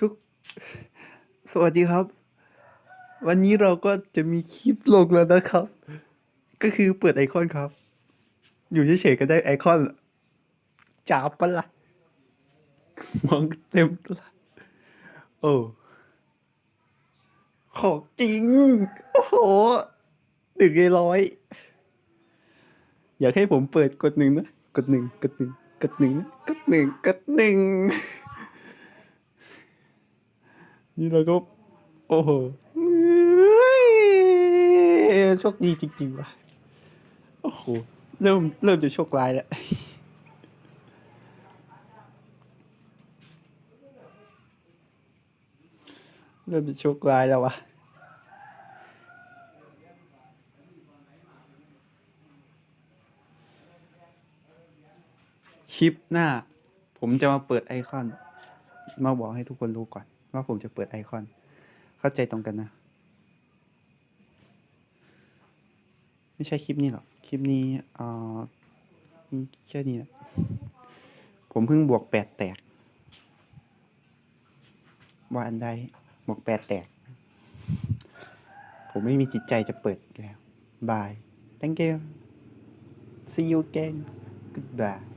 ทุกสวัสดีครับ วันนี้เราก็จะมีคลิปลงแล้วนะครับ ก็คือเปิดไอคอนครับ อยู่เฉยๆก็ได้ไอคอนจับปะละ่ะมองเต็มตาโอ้ของจริง โอ้โหหนึ่งในร้อย อยากให้ผมเปิดกดหนึ่งนะ กดหนึ่งกดหนึ่งกดหนึ่งกดหนึ่งกดหนึ่ง นี่เราก็ โอ้โหโชคดีจริงๆว่ะ โอ้โห เริ่มเริ่มจะโชคร้ายแล้วเริ่มจะโชคร้ายแล้ววะคลิปหน้า ผมจะมาเปิดไอคอน มาบอกให้ทุกคนรู้ก่อน ว่าผมจะเปิดไอคอน เข้าใจตรงกันนะ ไม่ใช่คลิปนี้หรอก คลิปนี้เอ่อแค่นี้แหละผมเพิ่งบวกแปดแตก ว่าอันใดบวกแปดแตก ผมไม่มีจิตใจจะเปิดแล้ว บาย thank you see you again goodbye